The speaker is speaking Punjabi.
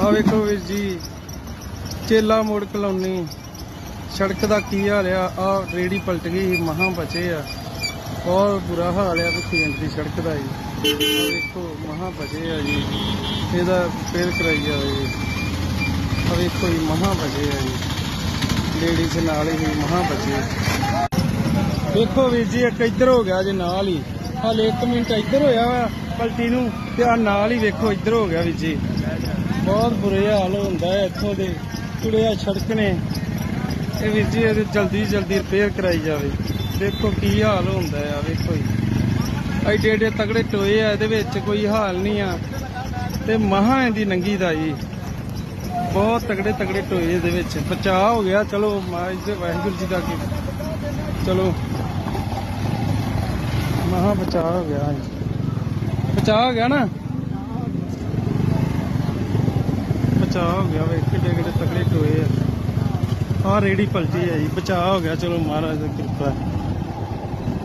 ਆ ਵੇਖੋ ਵੀਰ ਜੀ, ਚੇਲਾ ਮੋੜ ਕਲੋਨੀ। ਸੜਕ ਦਾ ਕੀ ਹਾਲ ਆ? ਆ ਰੇੜੀ ਪਲਟ ਗਈ ਮਹਾਂ ਬਚੇ ਆ। ਬਹੁਤ ਬੁਰਾ ਹਾਲ ਆ ਪਿੱਛੇ ਦੀ ਸੜਕ ਦਾ ਜੀ। ਵੇਖੋ, ਮਹਾਂ ਬਚੇ ਆ ਜੀ। ਇਹਦਾ ਫੇਰ ਕਰਾਈ ਜਾਵੇ। ਜੀ ਆ ਵੇਖੋ ਜੀ, ਮਹਾਂ ਬਚੇ ਆ ਜੀ। ਲੇਡੀ ਦੇ ਨਾਲ ਹੀ ਮਹਾਂ ਬਚੇ ਵੇਖੋ ਵੀਰ ਜੀ, ਇੱਕ ਇੱਧਰ ਹੋ ਗਿਆ ਜੇ ਨਾਲ ਹੀ। ਹਾਲੇ 1 ਮਿੰਟ ਇੱਧਰ ਹੋਇਆ ਵਾ ਪਲਟੀ ਨੂੰ, ਤੇ ਆ ਨਾਲ ਹੀ ਵੇਖੋ, ਇੱਧਰ ਹੋ ਗਿਆ ਵੀਰ ਜੀ। ਬਹੁਤ ਬੁਰੇ ਹਾਲ ਹੁੰਦਾ ਹੈ ਇੱਥੋਂ ਦੇ। ਟੁੜਿਆ ਸੜਕ ਨੇ ਇਹ ਵੀਰ ਜੀ, ਇਹਦੇ ਜਲਦੀ ਜਲਦੀ ਰਿਪੇਅਰ ਕਰਾਈ ਜਾਵੇ। ਦੇਖੋ ਕੀ ਹਾਲ ਹੁੰਦਾ ਆ ਵੇਖੋ ਜੀ। ਐਡੇ ਐਡੇ ਤਗੜੇ ਟੋਏ ਆ, ਇਹਦੇ ਵਿੱਚ ਕੋਈ ਹਾਲ ਨਹੀਂ ਆ। ਤੇ ਮਹਾਂ ਇਹਦੀ ਨੰਗੀ ਦਾ ਜੀ। ਬਹੁਤ ਤਗੜੇ ਤਗੜੇ ਟੋਏ ਇਹਦੇ ਵਿੱਚ। ਬਚਾਅ ਹੋ ਗਿਆ। ਚਲੋ ਮਾਜ ਦੇ ਵਾਹਿਗੁਰੂ ਜੀ ਦਾ ਕੀ ਚਲੋ। ਮਹਾ ਬਚਾਅ ਹੋ ਗਿਆ ਜੀ। ਬਚਾਅ ਹੋ ਗਿਆ ਨਾ ਬਚਾਅ ਹੋ ਗਿਆ ਵੇ ਕਿੱਡੇ ਕਿੱਡੇ ਤਕੜੇ ਟੋਏ ਆ। ਆ ਰੇੜੀ ਪਲਟੀ ਹੈ ਜੀ, ਬਚਾਅ ਹੋ ਗਿਆ, ਚਲੋ ਮਹਾਰਾਜ ਦੀ ਕਿਰਪਾ।